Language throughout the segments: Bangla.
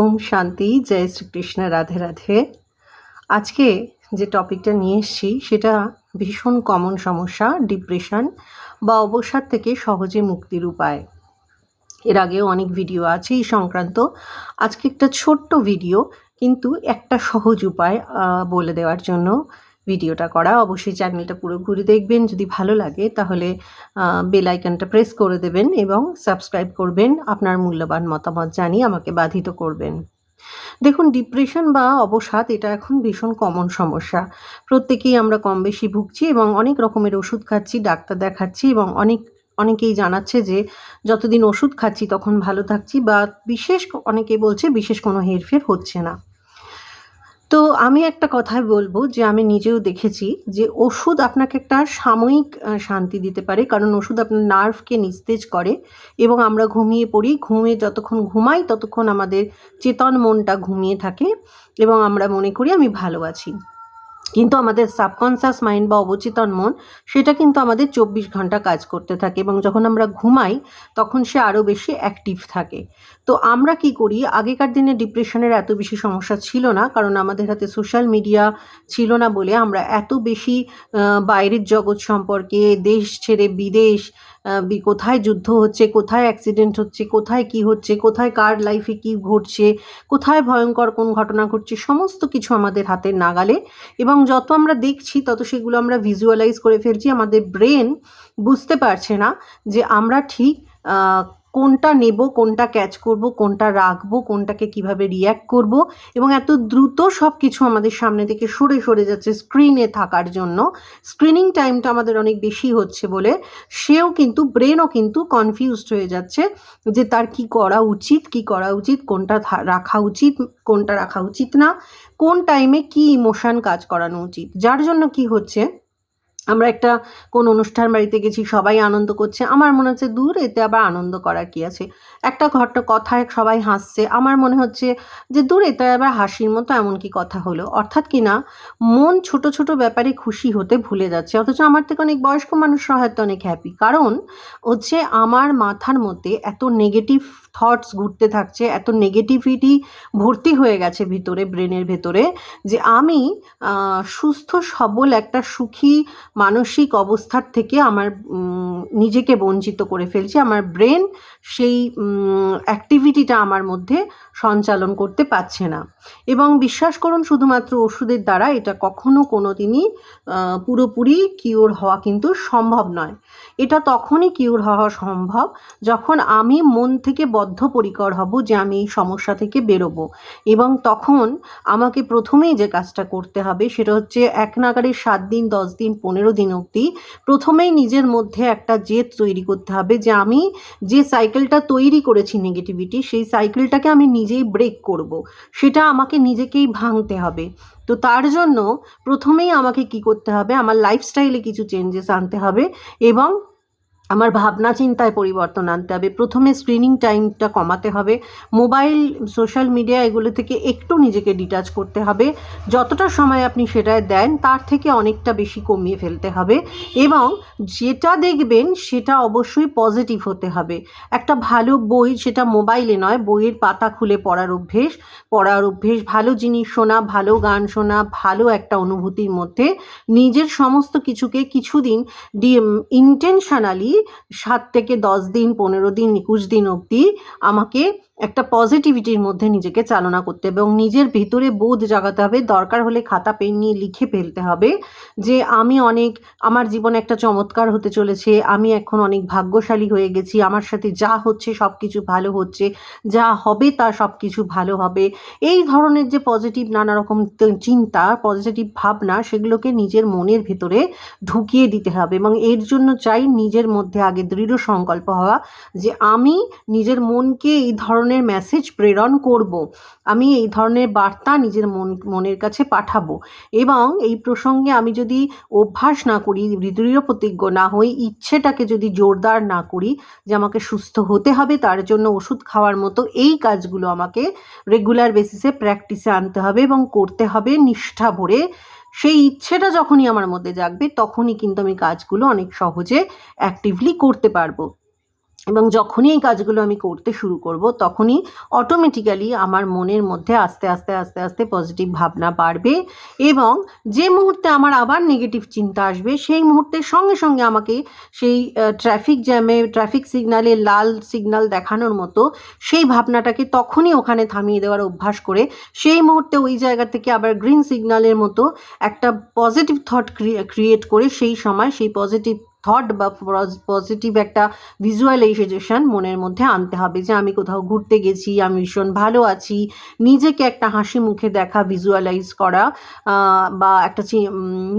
ওম শান্তি, জয় শ্রীকৃষ্ণ, রাধে রাধে। আজকে যে টপিকটা নিয়ে এসছি, সেটা ভীষণ কমন সমস্যা ডিপ্রেশন বা অবসাদ থেকে সহজে মুক্তির উপায়। এর আগেও অনেক ভিডিও আছে এই সংক্রান্ত। আজকে একটা ছোট্ট ভিডিও কিন্তু একটা সহজ উপায় বলে দেওয়ার জন্য। ভিডিওটা করা। অবশ্যই চ্যানেলটা পুরো ঘুরে দেখবেন। যদি ভালো লাগে, তাহলে বেল আইকনটা প্রেস করে দেবেন এবং সাবস্ক্রাইব করবেন। আপনার মূল্যবান মতামত জানিয়ে আমাকে বাধিত করবেন। দেখুন ডিপ্রেশন বা অবসাদ, এটা এখন ভীষণ কমন সমস্যা। প্রত্যেকেই আমরা কম বেশি ভুগছি এবং অনেক রকমের ওষুধ খাচ্ছি, ডাক্তার দেখাচ্ছি এবং অনেক, অনেকেই জানাচ্ছে যে যতদিন ওষুধ খাচ্ছি, তখন ভালো থাকছি বা বিশেষ অনেকে বলছে বিশেষ কোনো হেরফের হচ্ছে না। তো আমি একটা কথাই বলব যে আমি নিজেও দেখেছি যে ওষুধ আপনাকে একটা সাময়িক শান্তি দিতে পারে। কারণ ওষুধ আপনার নার্ভকে নিস্তেজ করে এবং আমরা ঘুমিয়ে পড়ি। ঘুমিয়ে যতক্ষণ ঘুমাই, ততক্ষণ আমাদের চেতন মনটা ঘুমিয়ে থাকে এবং আমরা মনে করি আমি ভালো আছি। কিন্তু আমাদের সাবকনসিয়াস মাইন্ড বা অবচেতন মন, সেটা কিন্তু আমাদের চব্বিশ ঘণ্টা কাজ করতে থাকে এবং যখন আমরা ঘুমাই, তখন সে আরও বেশি অ্যাক্টিভ থাকে। তো আমরা কি করি? আগেকার দিনে ডিপ্রেশনের এত বেশি সমস্যা ছিল না, কারণ আমাদের হাতে সোশ্যাল মিডিয়া ছিল না বলে আমরা এত বেশি বাইরের জগৎ সম্পর্কে, দেশ ছেড়ে বিদেশ কোথায় যুদ্ধ হচ্ছে, কোথায় অ্যাক্সিডেন্ট হচ্ছে, কোথায় কি হচ্ছে, কোথায় কার লাইফে কি ঘটছে, কোথায় ভয়ঙ্কর কোন ঘটনা ঘটছে, সমস্ত কিছু আমাদের হাতের নাগালে এবং যত আমরা দেখছি তত সেগুলো আমরা ভিজুয়ালাইজ করে ফেলছি। আমাদের ব্রেন বুঝতে পারছে না যে আমরা ঠিক কোনটা নেব, কোনটা ক্যাচ করব, কোনটা রাখব, কোনটাকে কীভাবে রিয়্যাক্ট করব এবং এত দ্রুত সব কিছু আমাদের সামনে থেকে সরে সরে যাচ্ছে স্ক্রিনে থাকার জন্য। স্ক্রিনিং টাইমটা আমাদের অনেক বেশি হচ্ছে বলে সেও কিন্তু ব্রেনও কিন্তু কনফিউজড হয়ে যাচ্ছে যে তার কি করা উচিত, কি করা উচিত, কোনটা রাখা উচিত, কোনটা রাখা উচিত না, কোন টাইমে কি ইমোশন কাজ করানো উচিত। যার জন্য কি হচ্ছে আমরা একটা কোন অনুষ্ঠান বাড়িতে গেছি, সবাই আনন্দ করছে। আমার মনে হচ্ছে দূর এতে আবার আনন্দ করার কি আছে? একটা ঘটনা, কথায় সবাই হাসছে। আমার মনে হচ্ছে যে দূর এতে আবার হাসির মতো এমন কি কথা হলো? অর্থাৎ কি না, মন ছোট ছোট ব্যাপারে খুশি হতে ভুলে যাচ্ছে। অথচ আমার থেকে অনেক বয়স্ক মানুষরা হয়তো অনেক হ্যাপি কারণ হচ্ছে আমার মাথার মধ্যে এত নেগেটিভ থটস ঘুরতে থাকছে, এত নেগেটিভিটি ভর্তি হয়ে গেছে ভিতরে ব্রেনের ভেতরে, যে আমি সুস্থ, সবল একটা সুখী মানসিক অবস্থার থেকে আমার নিজেকে বঞ্চিত করে ফেলছি, আমার ব্রেন সেই অ্যাক্টিভিটিটা আমার মধ্যে সঞ্চালন করতে পারছে না। এবং বিশ্বাস করুন, শুধুমাত্র ওষুধের দ্বারা এটা কখনো কোনো দিনই পুরোপুরি কিওর হওয়া কিন্তু সম্ভব নয়। এটা তখনই কিওর হওয়া সম্ভব, যখন আমি মন থেকে বদ্ধপরিকর হব যে আমি এই সমস্যা থেকে বেরোবো। এবং তখন আমাকে প্রথমেই যে কাজটা করতে হবে সেটা হচ্ছে এক নাগারে সাত দিন, দশ দিন, পনেরো দিন অবধি প্রথমেই নিজের মধ্যে একটা জেদ তৈরি করতে হবে যে আমি যে সাইকেলটা তৈরি করেছি নেগেটিভিটি সেই সাইকেলটাকে আমি নিজেই ব্রেক করব। সেটা আমাকে নিজেকেই ভাঙতে হবে। তো তার জন্য প্রথমেই আমাকে কি করতে হবে? আমার লাইফস্টাইলে কিছু চেঞ্জেস আনতে হবে এবং আমার ভাবনা চিন্তায় পরিবর্তন আনতে হবে। প্রথমে স্ক্রিনিং টাইমটা কমাতে হবে। মোবাইল সোশ্যাল মিডিয়া এগুলো থেকে একটু নিজেকে ডিটাচ করতে হবে। যতটা সময় আপনি সেটায় দেন, তার থেকে অনেকটা বেশি কমিয়ে ফেলতে হবে এবং যেটা দেখবেন সেটা অবশ্যই পজিটিভ হতে হবে। একটা ভালো বই সেটা মোবাইলে নয়, বইয়ের পাতা খুলে পড়ার অভ্যেস। পড়ার অভ্যেস, ভালো জিনিস শোনা, ভালো গান শোনা, ভালো একটা অনুভূতির মধ্যে নিজের সমস্ত কিছুকে কিছুদিন ডি ইন্টেনশনালি সাত থেকে দশ দিন পনেরো দিন একুশ দিন অবধি আমাকে একটা পজিটিভিটির মধ্যে নিজেকে চালনা করতে হবে এবং নিজের ভিতরে বোধ জাগাতে হবে। দরকার হলে খাতা, পেন নিয়ে লিখে ফেলতে হবে যে, আমি অনেক, আমার জীবনে একটা চমৎকার হতে চলেছে, আমি এখন অনেক ভাগ্যশালী হয়ে গেছি, আমার সাথে যা হচ্ছে সব কিছু ভালো হচ্ছে, যা হবে তা সব কিছু ভালো হবে। এই ধরনের যে পজিটিভ নানা রকম চিন্তা পজিটিভ ভাবনা, সেগুলোকে নিজের মনের ভেতরে ঢুকিয়ে দিতে হবে এবং এর জন্য চাই নিজের মধ্যে আগে দৃঢ় সংকল্প হওয়া যে, আমি নিজের মনকে এই ধরনের মেসেজ প্রেরণ করব। আমি এই ধরনের বার্তা নিজের মন, মনের কাছে পাঠাবো এবং এই প্রসঙ্গে আমি যদি অভ্যাস না করি দৃঢ় প্রতিজ্ঞ না হই, ইচ্ছেটাকে যদি জোরদার না করি যে আমাকে সুস্থ হতে হবে, তার জন্য ওষুধ খাওয়ার মতো এই কাজগুলো আমাকে রেগুলার বেসিসে প্র্যাকটিসে আনতে হবে এবং করতে হবে নিষ্ঠা ভরে সেই ইচ্ছেটা যখনই আমার মধ্যে জাগবে, তখনই কিন্তু আমি কাজগুলো অনেক সহজে অ্যাক্টিভলি করতে পারব এবং যখনই এই কাজগুলো আমি করতে শুরু করব, তখনই অটোমেটিক্যালি আমার মনের মধ্যে আস্তে আস্তে আস্তে আস্তে পজিটিভ ভাবনা বাড়বে এবং যে মুহূর্তে আমার আবার নেগেটিভ চিন্তা আসবে, সেই মুহূর্তের সঙ্গে সঙ্গে আমাকে সেই ট্রাফিক জ্যামে ট্রাফিক সিগনালে লাল সিগনাল দেখানোর মতো সেই ভাবনাটাকে তখনই ওখানে থামিয়ে দেওয়ার অভ্যাস করে সেই মুহূর্তে ওই জায়গা থেকে আবার গ্রিন সিগনালের মতো একটা পজিটিভ থট ক্রিয়েট করে সেই সময় সেই পজিটিভ থট বা পজিটিভ একটা ভিজুয়ালাইজেশন মনের মধ্যে আনতে হবে যে আমি কোথাও ঘুরতে গেছি, আমি ভীষণ ভালো আছি। নিজেকে একটা হাসি মুখে দেখা ভিজুয়ালাইজ করা বা একটা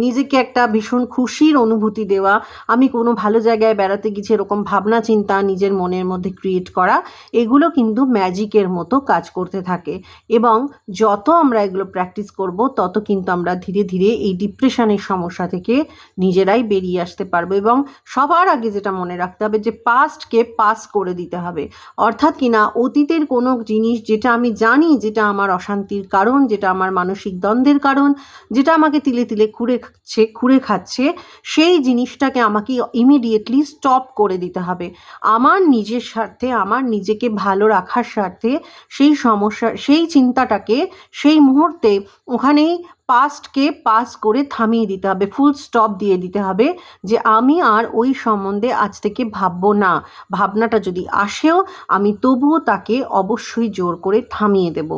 নিজেকে একটা ভীষণ খুশির অনুভূতি দেওয়া, আমি কোনো ভালো জায়গায় বেড়াতে গেছি এরকম ভাবনা, চিন্তা নিজের মনের মধ্যে ক্রিয়েট করা, এগুলো কিন্তু ম্যাজিকের মতো কাজ করতে থাকে। এবং যত আমরা এগুলো প্র্যাকটিস করব, তত কিন্তু আমরা ধীরে ধীরে এই ডিপ্রেশনের সমস্যা থেকে নিজেরাই বেরিয়ে আসতে পারব এবং সবার আগে যেটা মনে রাখতে হবে যে পাস্টকে পাস করে দিতে হবে। অর্থাৎ কিনা অতীতের কোনো জিনিস যেটা আমি জানি, যেটা আমার অশান্তির কারণ, যেটা আমার মানসিক দ্বন্দ্বের কারণ, যেটা আমাকে তিলে তিলে খুঁড়ে খাচ্ছে খুঁড়ে খাচ্ছে, সেই জিনিসটাকে আমাকে ইমিডিয়েটলি স্টপ করে দিতে হবে। আমার নিজের স্বার্থে, আমার নিজেকে ভালো রাখার স্বার্থে সেই সমস্যা, সেই চিন্তাটাকে সেই মুহূর্তে ওখানেই পাস্টকে পাস করে থামিয়ে দিতে হবে ফুল স্টপ দিয়ে দিতে হবে যে আমি আর ওই সম্বন্ধে আজ থেকে ভাববো না। ভাবনাটা যদি আসেও, আমি তবুও তাকে অবশ্যই জোর করে থামিয়ে দেব।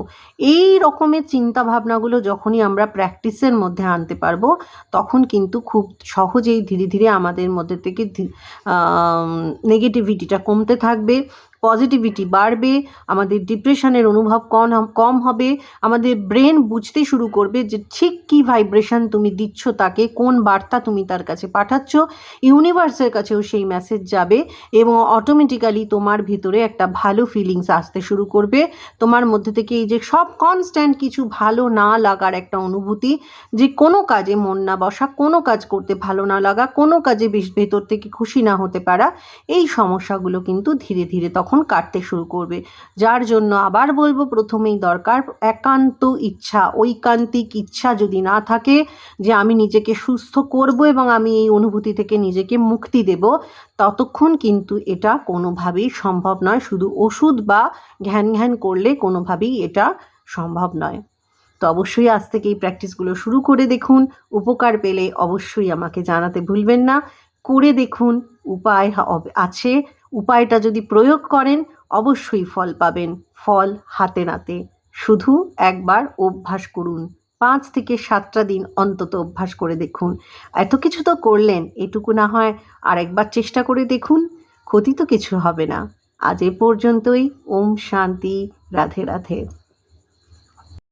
এই রকমের চিন্তা ভাবনাগুলো যখনই আমরা প্র্যাকটিসের মধ্যে আনতে পারব, তখন কিন্তু খুব সহজেই ধীরে ধীরে আমাদের মধ্যে থেকে নেগেটিভিটিটা কমতে থাকবে। পজিটিভিটি বাড়বে, আমাদের ডিপ্রেশনের অনুভব কম কম হবে, আমাদের ব্রেন বুঝতে শুরু করবে যে ঠিক কী ভাইব্রেশন তুমি দিচ্ছ, তাকে কোন বার্তা তুমি তার কাছে পাঠাচ্ছ ইউনিভার্সের কাছেও সেই মেসেজ যাবে এবং অটোমেটিক্যালি তোমার ভিতরে একটা ভালো ফিলিংস আসতে শুরু করবে। তোমার মধ্যে থেকে এই যে সব কনস্ট্যান্ট কিছু ভালো না লাগার একটা অনুভূতি, যে কোনো কাজে মন না বসা, কোনো কাজ করতে ভালো না লাগা, কোনো কাজে বেশ ভেতর থেকে খুশি না হতে পারা, এই সমস্যাগুলো কিন্তু ধীরে ধীরে তখন কাটতে শুরু করবে। যার জন্য আবার বলব, প্রথমেই দরকার একান্ত ইচ্ছা, ঐকান্তিক ইচ্ছা যদি না থাকে যে আমি নিজেকে সুস্থ করব এবং আমি এই অনুভূতি থেকে নিজেকে মুক্তি দেব, ততক্ষণ কিন্তু এটা কোনোভাবেই সম্ভব নয়। শুধু ওষুধ বা ঘ্যান ঘ্যান করলে কোনোভাবেই এটা সম্ভব নয়। তো অবশ্যই আজ থেকে এই প্র্যাকটিসগুলো শুরু করে দেখুন। উপকার পেলে অবশ্যই আমাকে জানাতে ভুলবেন না। করে দেখুন, উপায় আছে। উপায়টা যদি প্রয়োগ করেন, অবশ্যই ফল পাবেন। ফল হাতে নাতে। শুধু একবার অভ্যাস করুন। পাঁচ থেকে সাতটা দিন অন্তত অভ্যাস করে দেখুন। এত কিছু তো করলেন, এটুকু না হয় আর একবার চেষ্টা করে দেখুন, ক্ষতি তো কিছু হবে না। আজ এ পর্যন্তই। ওম শান্তি। রাধে রাধে।